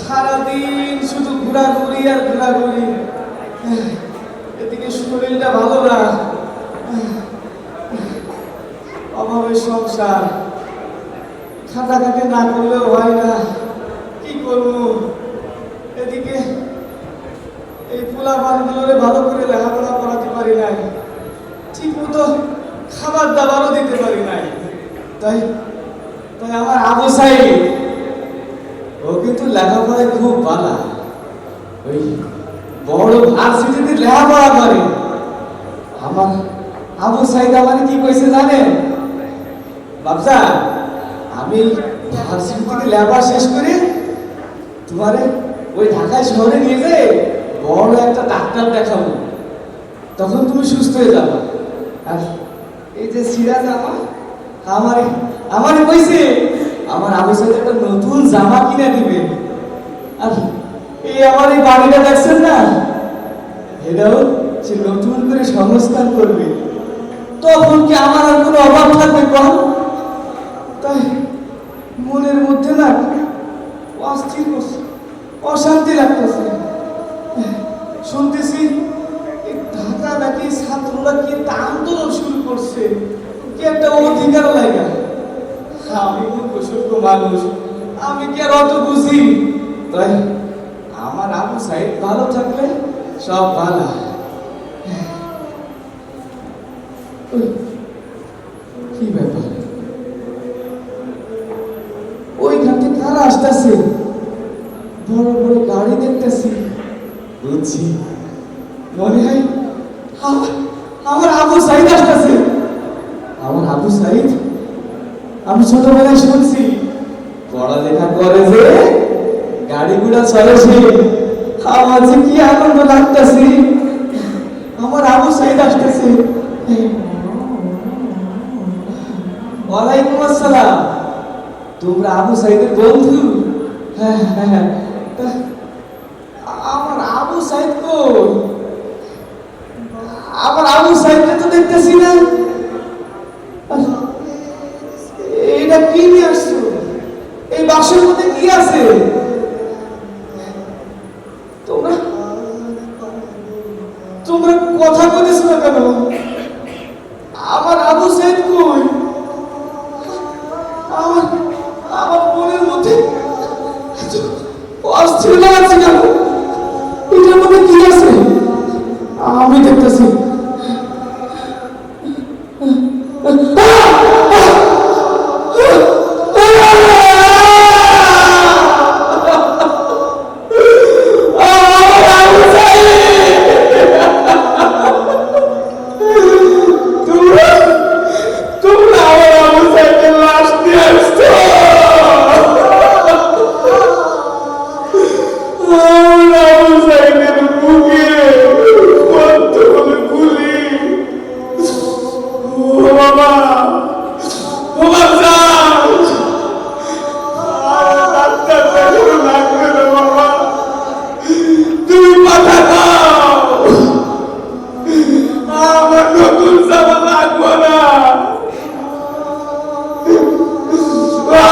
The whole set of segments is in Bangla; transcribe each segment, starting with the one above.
সারাদিন শুধু ঘোরাঘুরি আর ঘোরাঘুরি। এদিকে শরীরটা ভালো না। অভাবের সংসার। খাটাখাটি না করলেও হয় না। কি করব? এদিকে এই পোলা ভালো করে লেখাপড়া করাতে পারি নাই। ঠিক মতো খাবার দাবারও দিতে পারি নাই। তাই তাই আমার আবু সাইড ও কিন্তু লেখাপড়ায় খুব ভালো ওই বড় ভার্সিটিতে লেখাপড়া করে। আমার আবু সাইদ আমার কি কইছে জানেন? বাবসা আমি ভার্সিটি থেকে লেখা শেষ করে তোমারে ওই ঢাকায় শহরে নিয়ে যেয়ে বড় একটা ডাক্তার দেখাবো। তখন তুমি সুস্থ হয়ে যাবে। আর এই যে সিরাজ আমার আমার আমার কইছে, আমার আবু একটা নতুন জামা কিনে দিবে। আর এই আমার এই বাড়িটা দেখছেন না? এটাও সে নতুন করে সংস্কার করবে। তখন কি আমার আর কোনো অভাব থাকবে কম তাই মনের একটা অধিকার লাগা। আমি মূর্খ মানুষ, আমি কি আর অত বুঝি? তাই আমার আবু সাইদ ভালো থাকলে সব ভালো কি ব্যাপার? ওইখান থেকে কারা আসতেছে। বড় বড় গাড়ি দেখতেছি। বুঝছি। মনে হয় আমার আবু সাইদ আসতেছে। আবু সাইদ, আমি ছোটবেলায় শুনছি, পড়ালেখা করে যে গাড়ি ঘোড়া চলে সে আমার যে কি আনন্দ লাগতেছে। আমার আবু সাইদ আসতেছে। ওয়ালাইকুম আসসালাম। তোমরা আবু সাইদের বন্ধু? হ্যাঁ হ্যাঁ হ্যাঁ। আমার আবু সাইদ কই? আমার আবু সাইদকে তো তোমরা কথা বলিস না কেন? আমার আবু সাইদ কই? আমার আমার মনের মধ্যে অস্থির লাগছে কেন? এটার মধ্যে কি আছে? আমি দেখতেছি।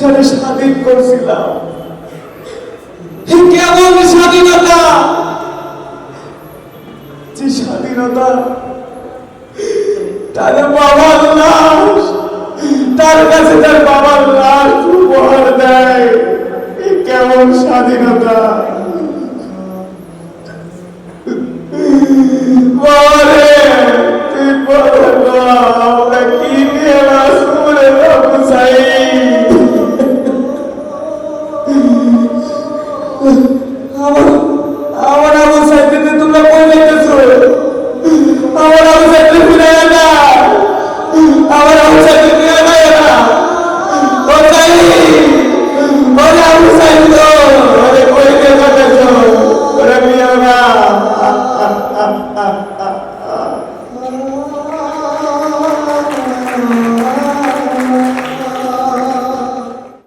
এই স্বাধীন করছিলাম। কেমন স্বাধীনতা? যে স্বাধীনতা, তার বাবার লাশ, তার কাছে তার বাবার লাশ উপহার দেয়। কেমন স্বাধীনতা? বাবারে আমার